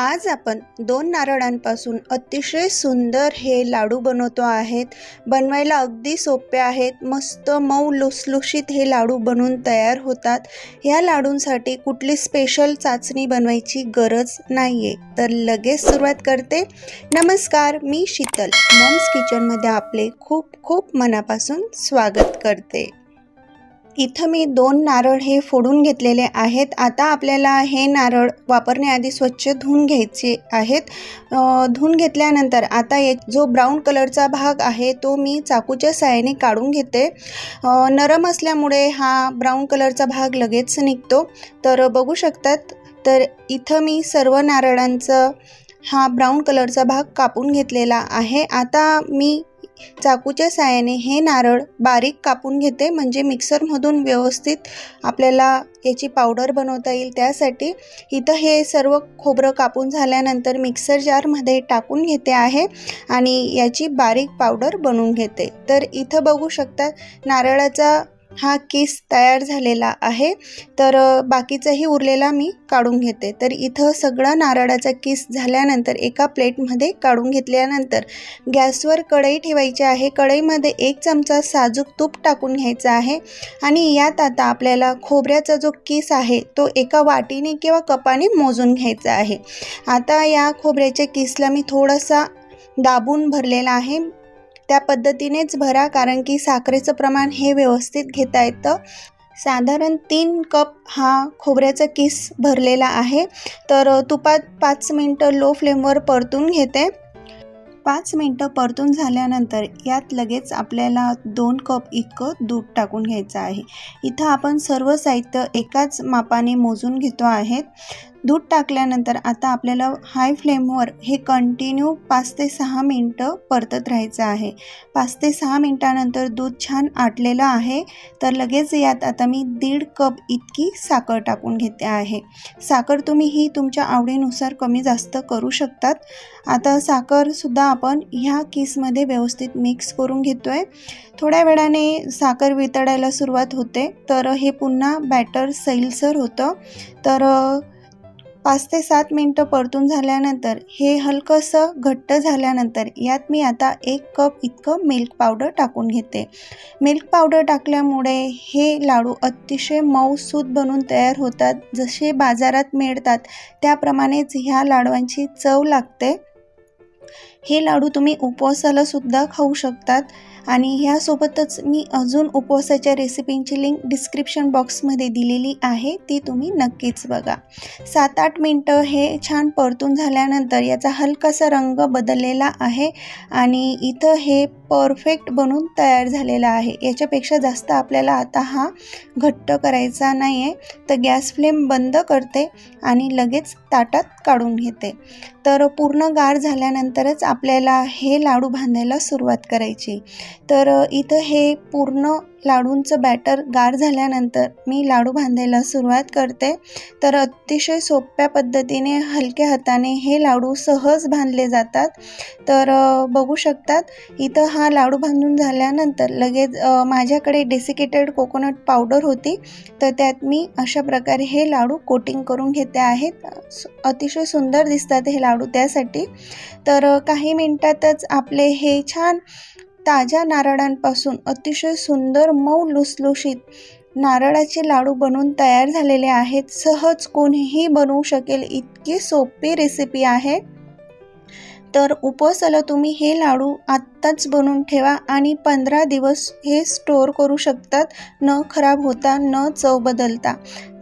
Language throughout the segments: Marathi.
आज आपण दोन नारळांपासून अतिशय सुंदर हे लाडू बनवतो आहेत. बनवायला अगदी सोपे आहेत. मस्त मऊ लुसलुशीत हे लाडू बनून तयार होतात. ह्या लाडूंसाठी कुठली स्पेशल चाचणी बनवायची गरज नाही आहे तर लगेच सुरुवात करते. नमस्कार मी शीतल. मॉम्स किचनमध्ये आपले खूप खूप मनापासून स्वागत करते. इथं मी दोन नारळ हे फोडून घेतलेले आहेत. आता आपल्याला हे नारळ वापरण्याआधी स्वच्छ धुवून घ्यायचे आहेत. धुवून घेतल्यानंतर आता ये जो ब्राऊन कलरचा भाग आहे तो मी चाकूच्या साह्याने काढून घेते. नरम असल्यामुळे हा ब्राऊन कलरचा भाग लगेच निघतो. तर बघू शकतात तर इथं मी सर्व नारळांचं हा ब्राऊन कलरचा भाग कापून घेतलेला आहे. आता मी चाकूच्या साहाय्याने हे नारळ बारीक कापून घेते. म्हणजे मिक्सरमधून व्यवस्थित आपल्याला याची पावडर बनवता येईल. त्यासाठी इथं हे सर्व खोबरं कापून झाल्यानंतर मिक्सर जारमध्ये टाकून घेते आहे आणि याची बारीक पावडर बनवून घेते. तर इथं बघू शकता नारळाचा हा किस तयार झालेला आहे. तर बाकीचाही उरलेला मी काढून घेते. तर इथं सगळं नारळाचा किस झाल्यानंतर एका प्लेटमध्ये काढून घेतल्यानंतर गॅसवर कढई ठेवायची आहे. कढईमध्ये एक चमचा साजूक तूप टाकून घ्यायचा आहे. आणि यात आता आपल्याला खोबऱ्याचा जो किस आहे तो एका वाटीने किंवा कपाने मोजून घ्यायचा आहे. आता या खोबऱ्याच्या किसला मी थोडासा दाबून भरलेला आहे. त्या पद्धतीनेच भरा कारण की साखरेचं प्रमाण हे व्यवस्थित घेता येतं. साधारण तीन कप हा खोबऱ्याचा किस भरलेला आहे. तर तुपात पाच मिनटं लो फ्लेमवर परतून घेते. पाच मिनटं परतून झाल्यानंतर यात लगेच आपल्याला दोन कप इतकं दूध टाकून घ्यायचं आहे. इथं आपण सर्व साहित्य एकाच मापाने मोजून घेतो आहेत दूध टाकल्यानंतर आता आपल्याला हाय फ्लेमवर हे कंटिन्यू पाच ते सहा मिनटं परतत राहायचं आहे. पाच ते सहा मिनटानंतर दूध छान आटलेलं आहे. तर लगेच यात आता मी दीड कप इतकी साखर टाकून घेते आहे. साखर तुम्ही ही तुमच्या आवडीनुसार कमी जास्त करू शकतात. आता साखरसुद्धा आपण ह्या किसमध्ये व्यवस्थित मिक्स करून घेतो आहे थोड्या वेळाने साखर वितळायला सुरुवात होते. तर हे पुन्हा बॅटर सैलसर होतं. तर पाच ते सात मिनटं परतून झाल्यानंतर हे हलकंसं घट्ट झाल्यानंतर यात मी आता एक कप इतकं मिल्क पावडर टाकून घेते. मिल्क पावडर टाकल्यामुळे हे लाडू अतिशय मऊसूत बनून तयार होतात. जसे बाजारात मिळतात त्याप्रमाणेच ह्या लाडवांची चव लागते. हे लाडू तुम्ही उपवासाला सुद्धा खाऊ शकतात. आणि ह्यासोबतच मी अजून उपवासाच्या रेसिपींची लिंक डिस्क्रिप्शन बॉक्समध्ये दिलेली आहे ती तुम्ही नक्कीच बघा. सात आठ मिनटं हे छान परतून झाल्यानंतर याचा हलकासा रंग बदललेला आहे आणि इथं हे परफेक्ट बनून तयार झालेला आहे. याच्यापेक्षा जास्त आपल्याला आता हा घट्ट करायचा नाही आहे तर गॅस फ्लेम बंद करते आणि लगेच ताटात काढून घेते. तर पूर्ण गार झाल्यानंतरच आपल्याला हे लाडू बांधायला सुरुवात करायची. तर इथं हे पूर्ण लाडूंचं बॅटर गार झाल्यानंतर मी लाडू बांधायला सुरुवात करते. तर अतिशय सोप्या पद्धतीने हलक्या हाताने हे लाडू सहज बांधले जातात. तर बघू शकतात इथं हा लाडू बांधून झाल्यानंतर लगेच माझ्याकडे डेसिकेटेड कोकोनट पावडर होती. तर त्यात मी अशा प्रकारे हे लाडू कोटिंग करून घेते आहेत. सु- अतिशय सुंदर दिसतात हे लाडू त्यासाठी. तर काही मिनटातच आपले हे छान ताज्या नारळांपासून अतिशय सुंदर मऊ लुसलुशीत नारळाचे लाडू बनवून तयार झालेले आहेत. सहज कोणीही बनवू शकेल इतकी सोपी रेसिपी आहे. तर उपवासाला तुम्ही हे लाडू आत्ताच बनवून ठेवा आणि पंधरा दिवस हे स्टोअर करू शकतात. न खराब होता न चव बदलता.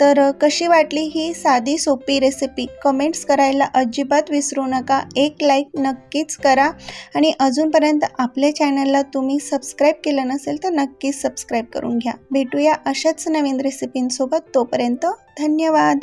तर कशी वाटली ही साधी सोपी रेसिपी कमेंट्स करायला अजिबात विसरू नका. एक लाईक नक्कीच करा. आणि अजूनपर्यंत आपल्या चॅनलला तुम्ही सबस्क्राईब केलं नसेल तर नक्कीच सबस्क्राईब करून घ्या. भेटूया अशाच नवीन रेसिपींसोबत तोपर्यंत धन्यवाद.